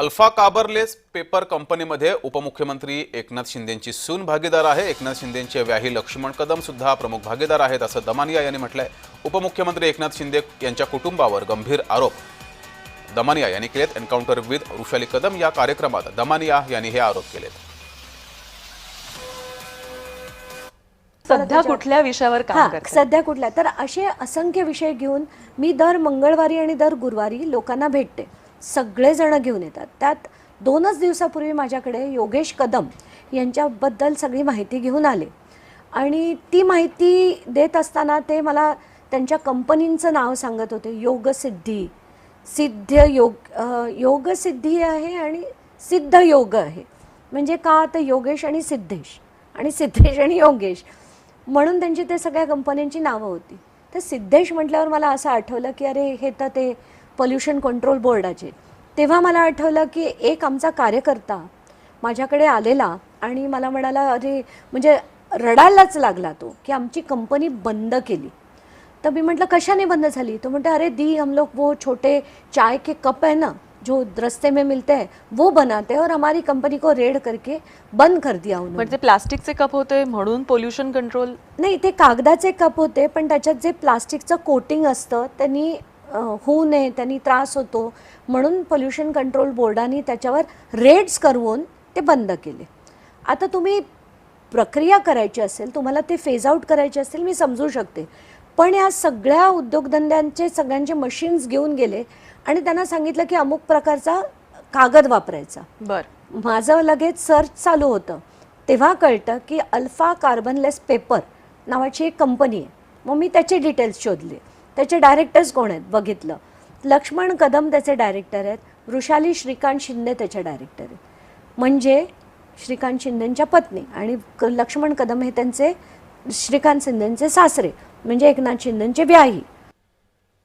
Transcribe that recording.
Alpha काबरलेस paper कंपनीमध्ये उपमुख्यमंत्री एकनाथ शिंदेंची सून भागीदार आहे. एकनाथ शिंदेंचे व्याही लक्ष्मण कदम सुद्धा प्रमुख भागीदार आहेत असं दमानिया यांनी म्हटलंय. उपमुख्यमंत्री एकनाथ शिंदे यांच्या कुटुंबावर गंभीर आरोप. दमानिया यांनी केलेत एन्काउंटर विथ वृषाली कदम या कार्यक्रमात दमानिया यांनी हे आरोप केलेत. सध्या कुठल्या विषयावर काम सध्या कुठल्या? तर असे असंख्य विषय घेऊन मी दर मंगळवारी आणि दर गुरुवारी लोकांना भेटते. सगळेजणं घेऊन येतात. त्यात दोनच दिवसापूर्वी माझ्याकडे योगेश कदम यांच्याबद्दल सगळी माहिती घेऊन आले. आणि ती माहिती देत असताना ते मला त्यांच्या कंपनींचं नाव सांगत होते. योगसिद्धी. सिद्ध योग योगसिद्धी आहे आणि सिद्ध योग आहे. म्हणजे का तर योगेश आणि सिद्धेश. आणि सिद्धेश आणि योगेश. म्हणून त्यांची ते सगळ्या कंपन्यांची नावं होती. तर सिद्धेश म्हटल्यावर मला असं आठवलं की अरे हे तर ते पोल्युशन कंट्रोल बोर्डाचे तेव्हा मला आठवलं की एक आमचा कार्यकर्ता माझ्याकडे आलेला आणि मला म्हणाला अरे म्हणजे रडायलाच लागला तो की आमची कंपनी बंद केली. तर मी म्हटलं कशाने बंद झाली? तो म्हणते अरे दी हम लोग वो छोटे चाय के कप है ना जो रस्ते में मिलते हैं वो बनाते हैं और हमारी कंपनी को रेड करके बंद कर दिया उन्होंने. प्लास्टिकचे कप होते म्हणून पोल्युशन कंट्रोल नाही ते कागदाचे कप होते पण त्याच्यात जे प्लास्टिकचं कोटिंग असतं त्यांनी होऊ नये त्यांनी त्रास होतो. म्हणून पोल्युशन कंट्रोल बोर्डाने त्याच्यावर रेड्स करवून ते बंद केले. आता तुम्ही प्रक्रिया करायची असेल तुम्हाला ते फेज आउट करायचे असेल मी समजू शकते. पण या सगळ्या उद्योगधंद्यांचे सगळ्यांचे मशीन्स घेऊन गेले आणि त्यांना सांगितलं की अमुक प्रकारचा कागद वापरायचा. बर. माझं लगेच सर्च चालू होतं. तेव्हा कळतं की अल्फा कार्बनलेस पेपर नावाची एक कंपनी आहे. मग मी त्याचे डिटेल्स शोधले. त्याचे डायरेक्टर्स कोण आहेत? बघितलं. लक्ष्मण कदम त्याचे डायरेक्टर आहेत. वृषाली श्रीकांत शिंदे त्याचे डायरेक्टर आहेत. म्हणजे श्रीकांत शिंदेंच्या पत्नी आणि क- लक्ष्मण कदम हे त्यांचे श्रीकांत शिंदेंचे सासरे. म्हणजे एकनाथ शिंदेंचे व्याही.